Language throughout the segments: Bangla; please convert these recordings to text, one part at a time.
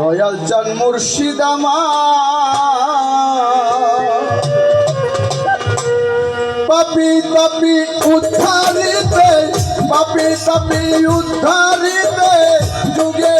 দয়াল চান মুর্শিদামা পাপি তাপি উদ্ধারিতে পাপি তাপি উদ্ধারিতে যুগে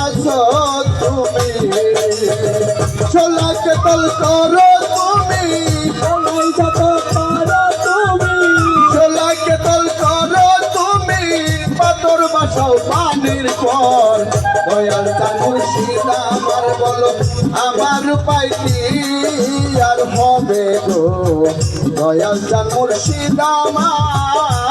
তুমি? ছোলাকে তল করো তুমি। ছোলাকে তল করো তুমি। পাতর বাসাও পানির পর। দয়াল সীতা আমার বলো আমার উপায় কি আর হবে গো। দয়াল সীতা আমার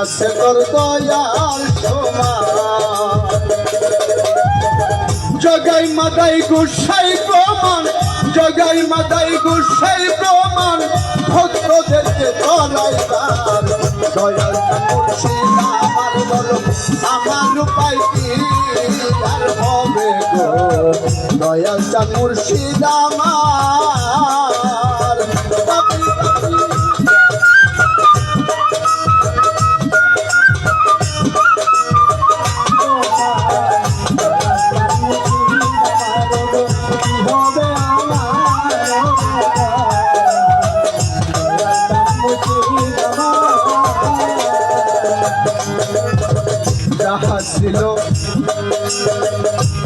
আছে কর দয়াল সমান জগাই মাদাই গুসাই প্রমাণ, জগাই মাদাই গুসাই প্রমাণ, ভক্তদেরকে তলাই দান। দয়াল আমার বলো, আমার উপায় কি হবে গো? দয়াল মুর্শিদ আমার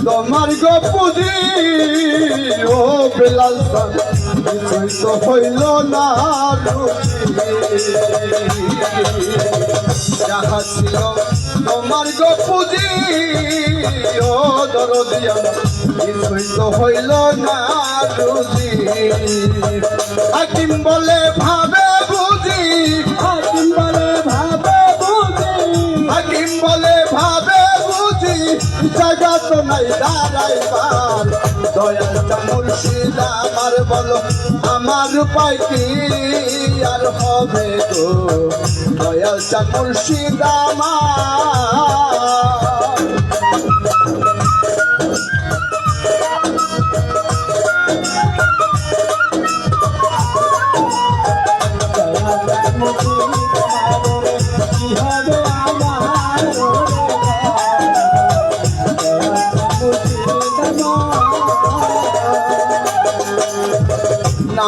তোমার গপুজি ও বেলাল খান কিছুই তো হইল না রুচি। যাহা ছিল তোমার গপুজি ও দরদিয়া কিছুই তো হইল না রুজি হাকিম বলে ভাবে বুঝি হাকিম বলে ভাবে বুঝি হাকিম বলে ভাবে তো নাই দাঁড়াইবার দয়াল মুর্শিদ আমার বলো, আমার উপায় কি আর হবে গো। দয়াল মুর্শিদ আমার।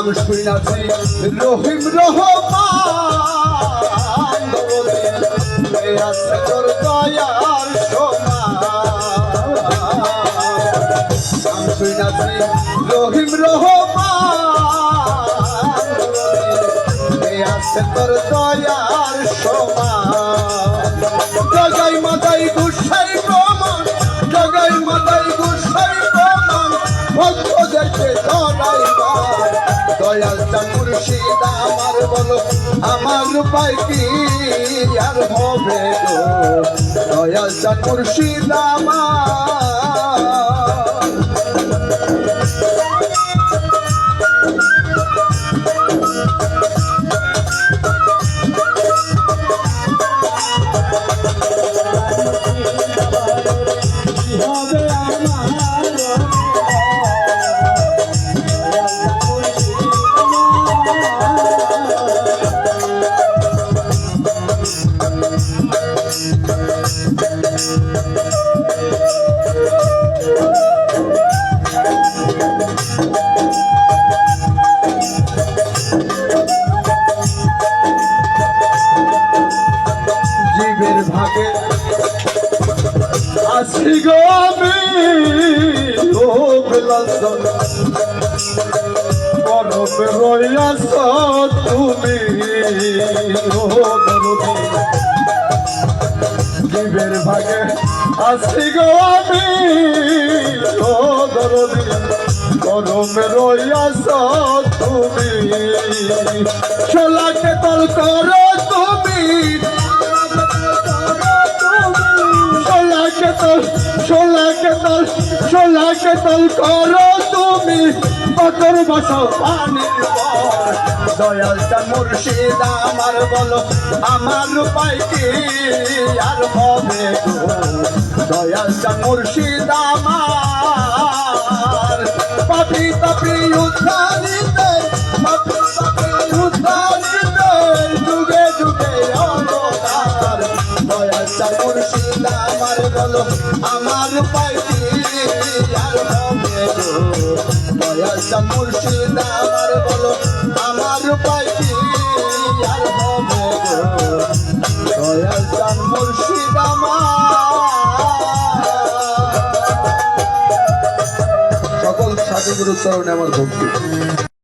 নাম শুনাছি রহিম রহমান রহিম রহমান তোর দয়ার সমান। জগাই মাদাই গুসাই প্রমাণ, জগাই মাদাই গুসাই প্রমাণ ভক্তদেরকে ধরাইবার দয়াল মুর্শিদ আমার বলো আমার উপায় কি? আর হবে দয়াল মুর্শিদ আমার বেলাসন পরবে তুমি জীবের ভাগে আসি গো আমি গরমে রইয়াছ তুমি খেলাকে তল করো তুমি সোলাকে তল সোলাকে তল করো তুমি। পাথর বসাও পানির পর। দয়াল চান মুর্শিদ আমার বলো, আমার উপায় কি? আর হবে গো দয়াল চান মুর্শিদ আমার। পাপি তাপি উদ্ধারিতে, পাপি তাপি উদ্ধারিতে। মুর্শিদ বলো আমার কি আর গো। মুর্শিদ আমার বলো, আমার কি আর গো। মুর্শিদ সকল সাধুগুরু চরণে আমার ভক্তি।